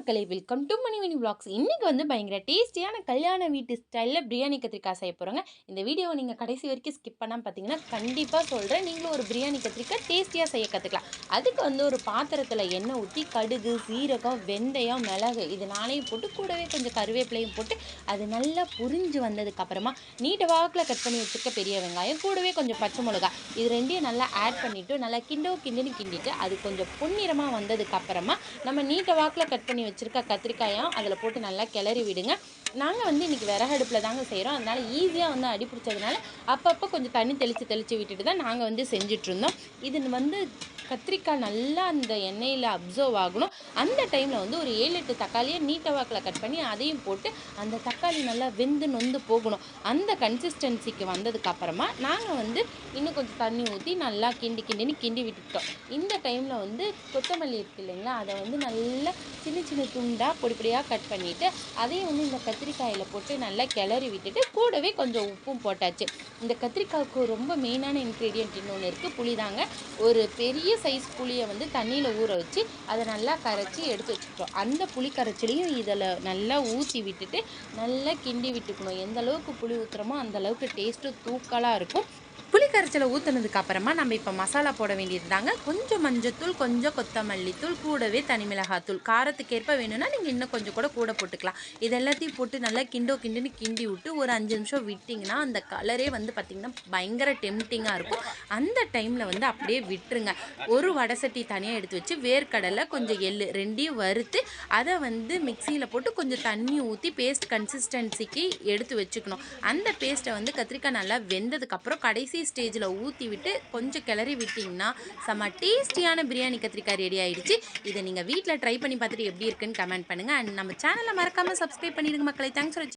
மக்களே welcome to மணிமணி blocks இன்றைக்கி வந்து பயங்கர டேஸ்டியான கல்யாண வீட்டு ஸ்டைலில் பிரியாணி கத்திரிக்காய் செய்ய போகிறோங்க இந்த வீடியோவை நீங்கள் கடைசி வரைக்கும் ஸ்கிப் பண்ணாமல் பார்த்தீங்கன்னா கண்டிப்பாக சொல்கிறேன் நீங்களும் ஒரு பிரியாணி கத்திரிக்காய் டேஸ்டியாக செய்ய கற்றுக்கலாம் அதுக்கு வந்து ஒரு பாத்திரத்தில் எண்ணெய் ஊற்றி கடுகு சீரகம் வெந்தயம் மிளகு இது நாளையும் போட்டு கூடவே கொஞ்சம் கருவேப்பிலையும் போட்டு அது நல்லா புரிஞ்சு வந்ததுக்கப்புறமா நீட்ட வாக்கில் கட் பண்ணி வச்சுருக்க பெரிய வெங்காயம் கூடவே கொஞ்சம் பச்சை மிளகாய். இது ரெண்டையும் நல்லா ஆட் பண்ணிவிட்டு நல்லா கிண்டோ கிண்டுன்னு கிண்டிட்டு அது கொஞ்சம் பொன்னிறமாக வந்ததுக்கப்புறமா நம்ம நீட்ட வாக்கில் கட் பண்ணி வச்சுருக்க கத்திரிக்காயும் அதில் போட்டு நல்லா கிளறி விடுங்க. நாங்கள் வந்து இன்றைக்கி விறகு அடுப்பில் தாங்க செய்கிறோம் அதனால் ஈஸியாக வந்து அடி பிடிச்சதுனால அப்பப்போ கொஞ்சம் தண்ணி தெளித்து தெளித்து விட்டுட்டு தான் நாங்கள் வந்து செஞ்சிட்ருந்தோம். இது வந்து கத்திரிக்காய் நல்லா அந்த எண்ணெயில் அப்சர்வ் ஆகணும். அந்த டைமில் வந்து ஒரு ஏழு எட்டு தக்காளியை நீட்ட வாக்கில் கட் பண்ணி அதையும் போட்டு அந்த தக்காளி நல்லா வெந்து நொந்து போகணும். அந்த கன்சிஸ்டன்சிக்கு வந்ததுக்கப்புறமா நாங்கள் வந்து இன்னும் கொஞ்சம் தண்ணி ஊற்றி நல்லா கிண்டி கிண்டின்னு கிண்டி விட்டுட்டோம். இந்த டைமில் வந்து கொத்தமல்லி இருக்கு இல்லைங்களா? அதை வந்து நல்லா சின்ன சின்ன துண்டாக பொடி பொடியாக கட் பண்ணிவிட்டு அதையும் வந்து இந்த கத்திரிக்காயில் போட்டு நல்லா கிளறி விட்டுட்டு கூடவே கொஞ்சம் உப்பும் போட்டாச்சு. இந்த கத்திரிக்காய்க்கு ரொம்ப மெயினான இன்க்ரீடியன்ட் இன்னொன்று இருக்குது புளி தாங்க. ஒரு பெரிய சைஸ் புளியை வந்து தண்ணியில் ஊற வச்சு அதை நல்லா கரைச்சி எடுத்து வச்சுக்கிட்டோம். அந்த புளி கரைச்சிலையும் இதில் நல்லா ஊற்றி விட்டுட்டு நல்லா கிண்டி விட்டுக்கணும். எந்த அளவுக்கு புளி ஊற்றுறோமோ அந்தளவுக்கு டேஸ்ட்டு தூக்கலாக இருக்கும். புளி கரைச்சலை ஊற்றுனதுக்கு அப்புறமா நம்ம இப்போ மசாலா போட வேண்டியது தாங்க. கொஞ்சம் மஞ்சத்தூள் கொஞ்சம் கொத்தமல்லி தூள் கூடவே தனி மிளகாத்தூள் காரத்துக்கேற்ப வேணும்னா நீங்கள் இன்னும் கொஞ்சம் கூட கூட போட்டுக்கலாம். இது எல்லாத்தையும் போட்டு நல்லா கிண்டோ கிண்டுன்னு கிண்டி விட்டு ஒரு அஞ்சு நிமிஷம் விட்டிங்கன்னா அந்த கலரே வந்து பார்த்திங்கன்னா பயங்கர டெம்டிங்காக இருக்கும். அந்த டைமில் வந்து அப்படியே விட்டுருங்க. ஒரு வடை சட்டி தனியாக எடுத்து வச்சு வேர்க்கடலை கொஞ்சம் எள்ளு ரெண்டையும் வறுத்து அதை வந்து மிக்சியில் போட்டு கொஞ்சம் தண்ணி ஊற்றி பேஸ்ட் கன்சிஸ்டன்சிக்கு எடுத்து வச்சுக்கணும். அந்த பேஸ்ட்டை வந்து கத்திரிக்காய் நல்லா வெந்ததுக்கப்புறம் கடைசி ஸ்டேஜில் ஊற்றி விட்டு கொஞ்சம் கிளறி விட்டிங்கன்னா செம்ம டேஸ்டியான பிரியாணி கத்திரிக்காய் ரெடி ஆகிடுச்சு இதை நீங்கள் வீட்டில் ட்ரை பண்ணி பார்த்துட்டு எப்படி இருக்குன்னு கமெண்ட் பண்ணுங்கள் அண்ட் நம்ம சேனலை மறக்காமல் சப்ஸ்கிரைப் பண்ணிடுங்க மக்களை. Thanks for